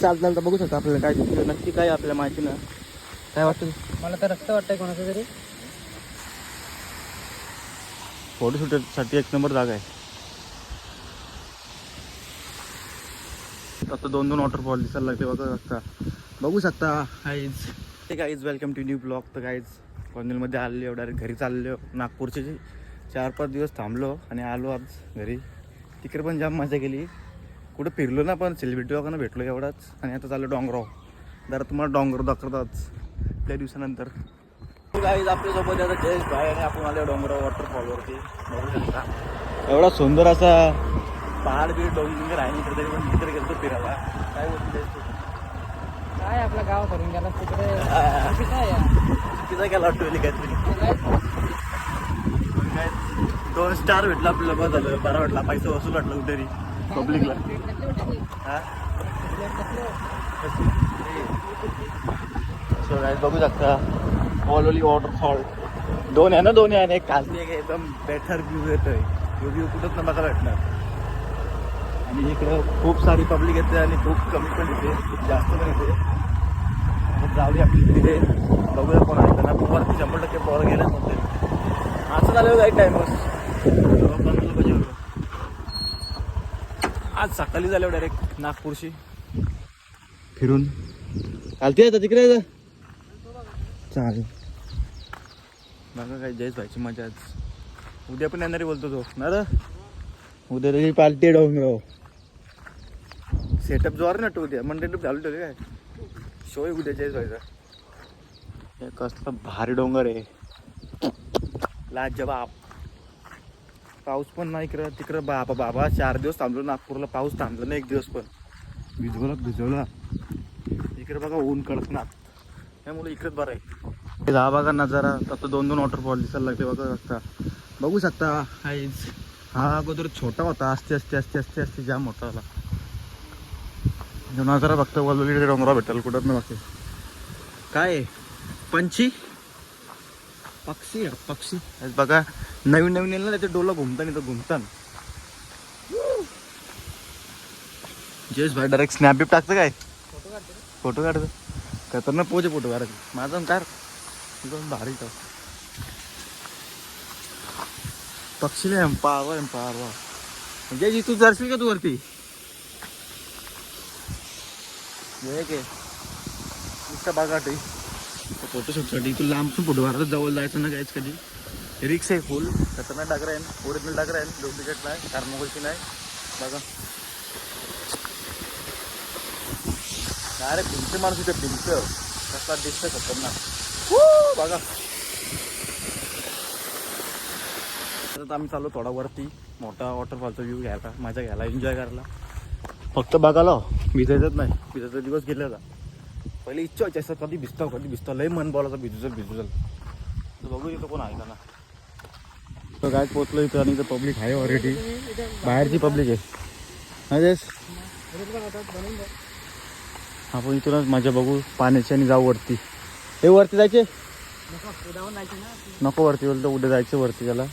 चालत चालतं बघू शकता आपल्याला काय दिसतं नक्की काय आपल्या माहिती ना काय वाटतं? मला तर रक्त वाटतंय कोणाचं तरी. फोटो शूटसाठी एक नंबर जागा आहे. आता दोन दोन वॉटरफॉल दिसायला लागले बघा शकता बघू शकता गाईज ते guys welcome to new blog तर गाईज पनवेलमध्ये आलेलो एवढ्या घरी चाललो नागपूरचे चार पाच दिवस थांबलो आणि आलो आज घरी. तिकडे पण जाम मजा केली. कुठं फिरलो ना पण सेलिब्रिटी लोकांना भेटलो एवढाच. आणि आता चाललो डोंगराव. जरा तुम्हाला डोंगर दाखवतात. त्या दिवसानंतर. गाईज आपल्यासोबत आता जयेश भाई आणि आपण आलो डोंगराव वॉटरफॉलवरती बघू शकता. एवढा सुंदर असा पहाड बीड डोंगर आहे ना इकडे तरी पण तिकडे गेलो फिरायला. काय बोलतो? काय आपलं गाव करून गेला तिकडे? तिचा गेला वाटतो काहीतरी? दोन स्टार भेटला आपल्याला बस झालं. बरा वाटला पैसा वसूल वाटला कुठेतरी. पब्लिकला. हा? सो गाईज बघू शकता. ऑलओली वॉटरफॉल दोन आहे ना दोन आहे आणि एक खालती एक एकदम बेटर व्ह्यू येतोय व्ह्यू व्ह्यू कुठंच ना बघा भेटणार आणि इकडं खूप सारी पब्लिक येते आणि खूप कमी पण येते. खूप जास्त पण येते. मग जाऊ दे आपली तिथे. बघूया कोण आहे. त्यांना वरती शंभर टक्के पोरं गेल्या नव्हते असं झालं काही टाइमच आज सकाळी झालं डायरेक्ट नागपूरशी. फिरून. चालते आता तिकडे जा. चालेल. बघा काय जयच व्हायची मजा आज. उद्या पण येणारी बोलतो तो. ना रे? उद्या तरी पालटी डोंगराव. सेटअप जोर ना उद्या मंडे टूप घालून ठेवले काय? शो आहे उद्या जयच व्हायचा कसला भारी डोंगर आहे. लाजवाब पाऊस पण नाही इकडं. तिकडं बाबा बाबा चार दिवस थांबलो. नागपूरला पाऊस थांबला नाही एक दिवस पण. भिजवला भिजवला. इकडे बघा ऊन कडकनाथ. त्यामुळे इकडेच बरं आहे. दहा बघा नजारा. आता दोन दोन वॉटरफॉल दिसायला लागले बघा शकता बघू शकता हाईज हा अगोदर छोटा होता. असते असते असते असते असते जाम मोठा झाला नजारा बघता वलवली डोंगरा भेटेल कुठं नाही बाकी. काय? पंची पक्षी आहे, पक्षी. आज बघा नवीन नवीन येईल ना त्याचे डोलं घुमताना इथं घुमतान. जयेश भाई डायरेक्ट स्नॅप बिप टाकतं काय? फोटो काढतो फोटो काढतो खतरनाक पोचे फोटो काढत माझा कार भारी तो. पक्षी नाही पारवा एम पारवा म्हणजे तू जरशील का तू वरती? हे के नुसता फोटो शूटसाठी. तू लांब पण फोटो. मारत जवळ जायचं ना काहीच कधी? रिक्स आहे फुल खतरनाक डागर आहे. ओरिजिनल डागर आहे. डुप्लिकेट नाही. कार्मोगोची नाही. बघा. अरे भिंत माणूस इथे भिंत. कसला दिसतं खतरनाक. बघा. तर आम्ही चाललो थोडा वरती मोठा वॉटरफॉलचा व्ह्यू घ्यायला. मजा घ्यायला. एन्जॉय करायला. फक्त बघायला हो. भिजायचंच नाही. भिजायचा दिवस गेलेला. पहिले इच्छा व्हायची असं कधी भिजतो कधी भिजतो. लय मन बोलायचं भिजू चल भिजू चल. तर बघू इथं कोण आहे का ना. तर काय पोचलो इथं आणि इथं पब्लिक आहे ऑलरेडी बाहेरची पब्लिक आहे. हा. आपण इथूनच मजा बघू पाण्याची आणि जाऊ वरती. हे वरती जायचे? नको वरती बोलतो उद्या जायचं वरती त्याला.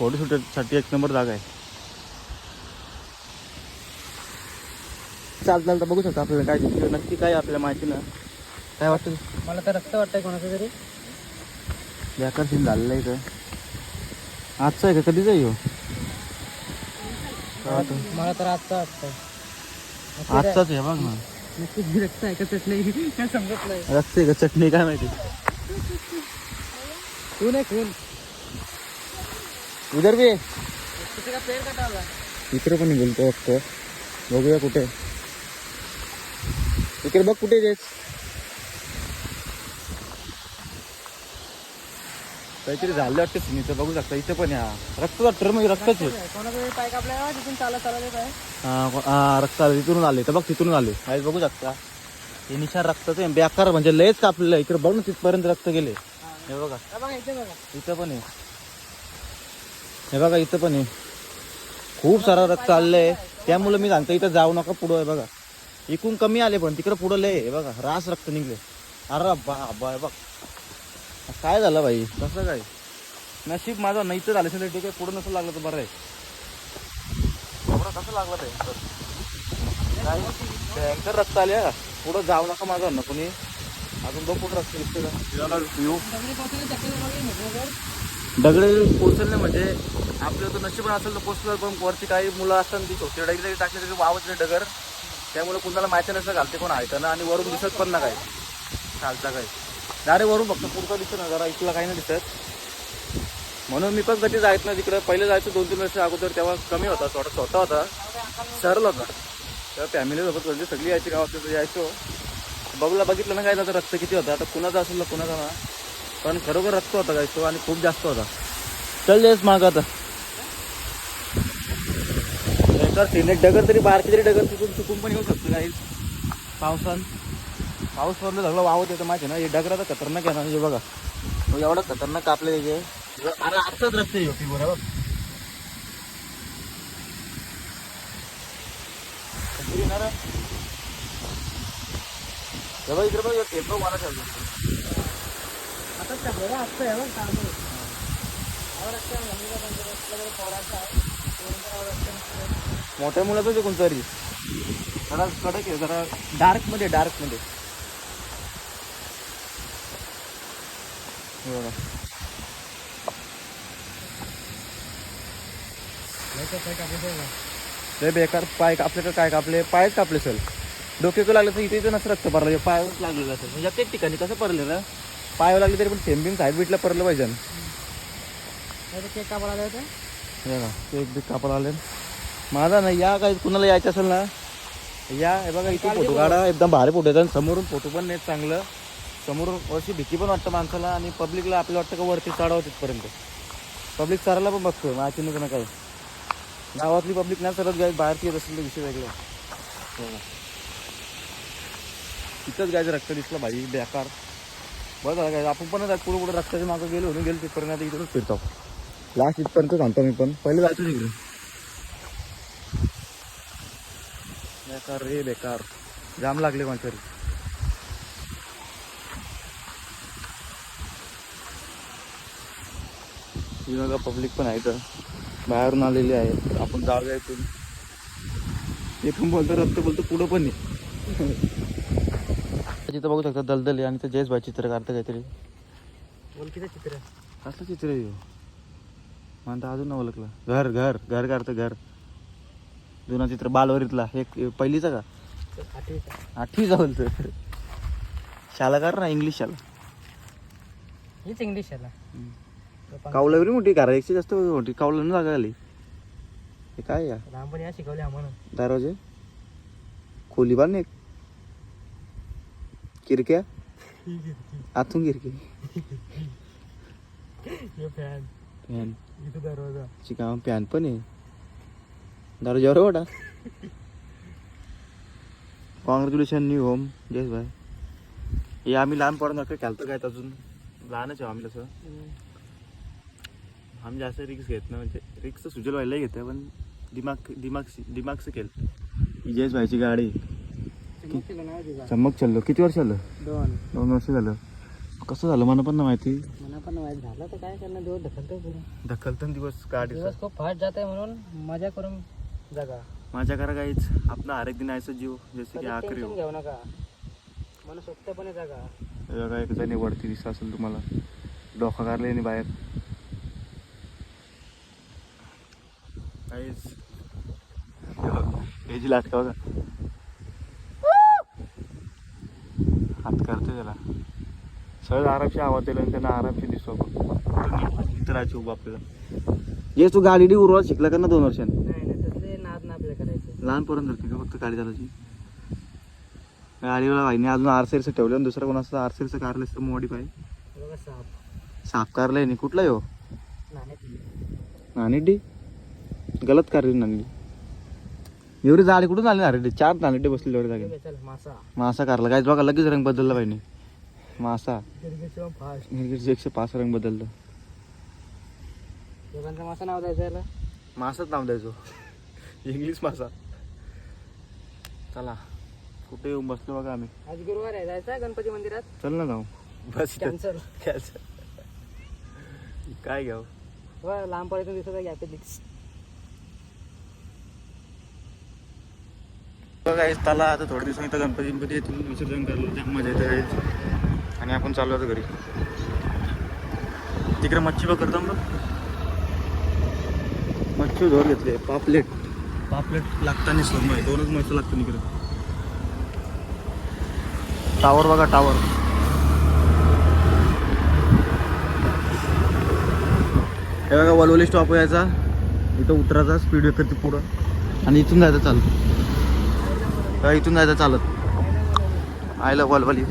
हा, संपला ना दोरी बघा फोटो शूटसाठी एक नंबर जागा आहे. चालत चालतं. बघू शकता आपल्याला काय दिसतं नक्की काय आपल्याला माहिती ना काय वाटतं? मला तर रक्त वाटतंय कोणाचं तरी. बेकार सीन झालेलं आहे इथं. आजचं आहे का? कधीच आहे? मला तर आजचा वाटतंय. आजचाच आहे बघ ना. नक्कीच रक्त आहे का नाही काय समजत नाही. रस्ते का चटणी? काय माहिती? खून आहे खून उदर बी तिथे का पेड़ कटावला इकडे पण बोलतो फक्त बघूया कुठे इकडे बघ कुठे जायच काहीतरी झालं वाटतं सिनीचं बघू शकता इथे पण या रक्तचा ट्रम म्हणजे रक्तच आहे तिथून चालत चालत हा, हा रक्त आलं तिथून आले तर बघ तिथून आले काही बघू शकता हे निशाण रक्ताचं आहे बेकार म्हणजे लयच कापलेलं आहे इकडे बघ ना तिथपर्यंत रक्त गेले हे। बघा बघा इथे बघा इथं पण आहे हे बघा इथं पण आहे. खूप सारा रक्त आलेलं आहे त्यामुळे मी सांगतो इथं जाऊ नका पुढं आहे बघा. इकून कमी आले पण तिकडं पुढं लय हे बघा. रास रक्त निघले अरे बा बा बघ. काय झालं भाई? कसं काय? नशीब माझं नाही तर झालं ठीक आहे. पुढं नसं लागलं तर बरं आहे. बरं कसं लागलं भयंकर भयंकर रक्त आले पुढं जाऊ नका माझं ना कोणी. अजून दोन फुट रस्ते दिसते का दगडे पोचले म्हणजे? आपलं तर नशीब असेल तर पोचलं पण वरती काही मुलं असतात ती छोटी डगरी जरी तरी वावत नाही डगर. त्यामुळे कुणाला माहिती नसतं घालते कोण ऐकणं आणि वरून दिसत पण ना काय चालता काय अरे वरून फक्त पुरता दिसत ना जरा इथला काही नाही दिसत. म्हणून मी पण कधी जायचं ना तिकडे. पहिले जायचं दोन तीन वर्ष अगोदर तेव्हा कमी होता थोडा स्वतः होता. सरल होता. तेव्हा फॅमिलीसोबत म्हणजे सगळी यायची गावात यायचो. बघला बघितलं ना काय त्याचं रक्त किती होता आता कुणाचा असेल ना कुणाचा ना. पण खरोखर रक्त होता काय तो आणि खूप जास्त होता. चल देस माग आता. तर तिने डगर तरी बारकी तरी डगर चुकून चुकून पण येऊ शकतो काही पावसान पाऊस पडलं सगळं वावत येतं माहिती आहे ना? हे डगर आता खतरनाक आहे ना म्हणजे बघा. हो, एवढं खतरनाक कापले त्याचे अरे आजचाच रक्त आहे बरोबर. येणार तेव्हा इकडे बघ टेम्पो मला चालतो आता सगळं असतं आहे बघ जरा पोराचं आहे मोठ्या मुलाचं आहे कोणतरी जरा कडक आहे जरा डार्कमध्ये डार्कमध्ये. हे बघा. लय बेकार पाय कापले काय कापले? पायच कापले सर. डोक्याचं लागलं तर इथे इथे नसतं रक्त पडलं पायच लागलेलं असेल. म्हणजे प्रत्येक ठिकाणी कसं पडलेलं? ना पायावर लागले तरी पण थेंबीन साईड बीटला पडलं पाहिजे. केक कापायला आले होते. हे बी कापड आले. माझा ना या काय कुणाला यायचं असेल ना या हे बघा इथे फोटो. काढा एकदम भारी फोटो येतात. समोरून फोटो पण नाही चांगलं. समोरून वरची भीती पण वाटतं माणसाला आणि पब्लिकला आपल्याला वाटतं का वरती चढावं तिथपर्यंत. पब्लिक चढायला पण बघतो माहिती नाही ना काय. गावातली पब्लिक नाही चढत गाय बाहेरची येत असेल विषय वेगळा. हे. तिथंच गायचं रक्त दिसलं भाई बेकार. बरं झालं काय आपण पण पुढे पुढे रक्ताच्या मागं गेलो होऊन गेलो तिथपर्यंत आता इथूनच फिरतो लास्ट इथपर्यंत सांगतो मी पण. पहिले जायचो तिकडे बेकार रे बेकार. जाम लागले कोणतरी. बघा पब्लिक पण आहे तर बाहेरून आलेली आहे. आपण जाऊया इथून. पण बोलतो रक्त बोलतो पुढं पण नाही. तिथं बघू शकता दलदली आणि ते जयेश भाई चित्र काढतं काहीतरी. ओळखीचं चित्र? कसलं चित्र आहे ह्यो? म्हणता अजून नाही ओळखलं. घर घर घर काढतं घर. जुना चित्र बालवरीतला. एक पहिलीचा का? आठवीचा. आठवीचा बोलतो शाला कर ना इंग्लिश शाला हीच इंग्लिश याला कावला एवढी मोठी कार एकशे जास्त मोठी. कावला ना जागा आली हे काय या? लहानपणी या शिकवले आम्हाला दरवाजे? खोली बांध एक. किरक्या आतून किरकी फॅन. इथं दरवाजा. चिका पॅन पण आहे. दरवाजावर वाटा कॉंग्रॅच्युलेशन न्यू होम जयस भाई हे आम्ही लहान पोरांना काय खेळतो काय अजून? लहानच आहे आम्ही तसं. आम्ही जास्त रिक्स घेत नाही. म्हणजे रिक्स सुजल व्हायला घेतं पण दिमाग दिमाग दिमागचं केलं ही जयस भाईची गाडी. चिमूक चाललो. किती वर्ष झालं? दोन. दोन वर्ष झालं. कसं झालं? मला पण ना माहिती. मला पण माहीत. झालं तर काय करणार? दिवस ढकलतो दिवस खूप फास्ट जात आहे म्हणून मजा करून जगा. माझ्या करा काहीच आपला हर एक दिन आयचं जीव. जसे की आखरी हो घेऊ नका. मला सोप्तपणे जगा. हे बघा एक जणी वरती दिसत असेल तुम्हाला. डोका काढले आणि बाहेर. काहीच याची लाट का बघा हात करते त्याला. सहज आरामशी आवाज दिला आणि त्यांना आरामशी दिसतो इथं राहायची उभं आपल्याला. ये तू गाडी उरवा शिकला का ना दोन वर्षांनी? नाही नाही तसले नाद ना आपल्या करायचे. लहान पोरण धरते का फक्त गाडी चालायची गाडीला भाईने अजून आरसेरचं ठेवलं आणि दुसरं कोणाचं आरसेरचं कारलं असतं मोडी साप. साफ कारलंय नाही कुठला हो? नाणी डी? गलत कारली नाणी एवढी जाडी कुठून आली नारेडी चार नाणेडे बसले एवढे जागे. मासा. मासा कारला काय बघा लगेच रंग बदलला पाहिजे मासा. एकशे पाच रंग बदललं. मासा नाव द्यायचं याला? मासाच नाव द्यायचो. इंग्लिश मासा. चला. कुठे येऊन बसलो बघा आम्ही. आज गुरुवार आहे. जायचं गणपती मंदिरात? चल ना जाऊ. बस. कॅन्सल. कॅन्सल. काय घ्याव? लांब पर्यंत दिसत आहे बघा त्याला आता थोड्या दिवसांनी तर गणपती गणपती येथून विसर्जन करायला मजा येते guys. आणि आपण चाललो होतो घरी. तिकडे मच्छी बघ करता बघ. मच्छी धोर घेतले. पापलेट. पापलेट लागताना समय दोनच मस्त लागतं इकडे. टावर बघा टावर. हे बघा वलवली स्टॉप यायचा इथं उतरायचा स्पीड ब्रेकरची पुढं. आणि इथून जायचं चालत इथून जायचं चालत. आयला वलवली